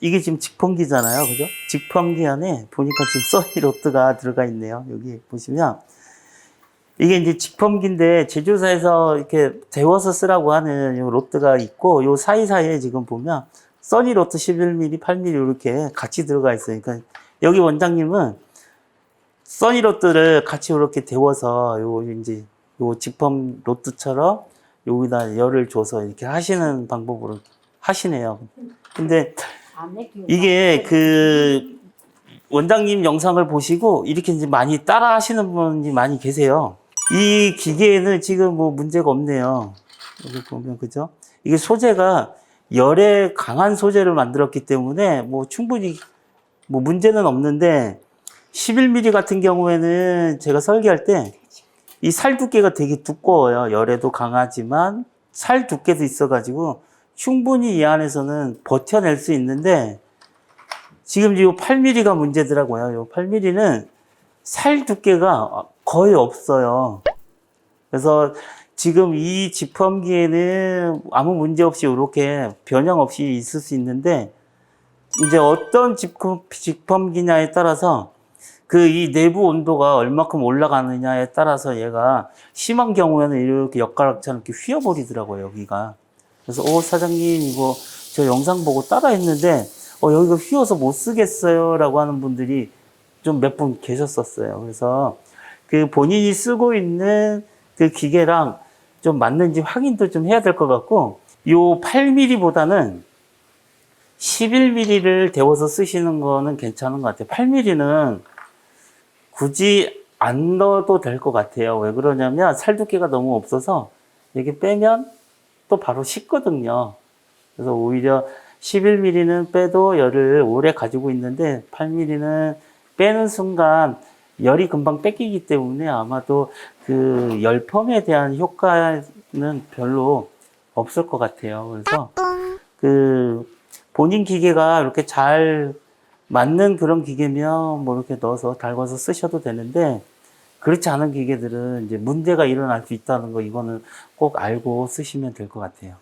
이게 지금 직펌기잖아요. 그죠? 직펌기 안에 보니까 지금 써니 로트가 들어가 있네요. 여기 보시면. 이게 이제 직펌기인데 제조사에서 이렇게 데워서 쓰라고 하는 요 로트가 있고 요 사이사이에 지금 보면 써니 로트 11mm, 8mm 이렇게 같이 들어가 있어요. 그러니까 여기 원장님은 써니 로트를 같이 이렇게 데워서 요 이제 요 직펌 로트처럼 여기다 열을 줘서 이렇게 하시는 방법으로 하시네요. 근데 이게 그 원장님 영상을 보시고 이렇게 이제 많이 따라 하시는 분이 많이 계세요. 이 기계에는 지금 뭐 문제가 없네요. 여기 보면 그죠? 이게 소재가 열에 강한 소재를 만들었기 때문에 뭐 충분히 뭐 문제는 없는데 11mm 같은 경우에는 제가 설계할 때 이 살 두께가 되게 두꺼워요. 열에도 강하지만 살 두께도 있어가지고 충분히 이 안에서는 버텨낼 수 있는데 지금 이 8mm가 문제더라고요. 이 8mm는 살 두께가 거의 없어요. 그래서 지금 이 직펌기에는 아무 문제 없이 이렇게 변형 없이 있을 수 있는데 이제 어떤 직펌, 직펌기냐에 따라서 그 이 내부 온도가 얼마큼 올라가느냐에 따라서 얘가 심한 경우에는 이렇게 엿가락처럼 이렇게 휘어버리더라고요, 여기가. 그래서, 오, 사장님, 이거 저 영상 보고 따라 했는데, 어, 여기가 휘어서 못 쓰겠어요. 라고 하는 분들이 좀 몇 분 계셨었어요. 그래서 그 본인이 쓰고 있는 그 기계랑 좀 맞는지 확인도 좀 해야 될 것 같고, 요 8mm보다는 11mm를 데워서 쓰시는 거는 괜찮은 것 같아요. 8mm는 굳이 안 넣어도 될 것 같아요. 왜 그러냐면 살 두께가 너무 없어서 이렇게 빼면 또 바로 식거든요. 그래서 오히려 11mm는 빼도 열을 오래 가지고 있는데 8mm는 빼는 순간 열이 금방 뺏기기 때문에 아마도 그 열펌에 대한 효과는 별로 없을 것 같아요. 그래서 그 본인 기계가 이렇게 잘 맞는 그런 기계면 뭐 이렇게 넣어서 달궈서 쓰셔도 되는데 그렇지 않은 기계들은 이제 문제가 일어날 수 있다는 거 이거는 꼭 알고 쓰시면 될 것 같아요.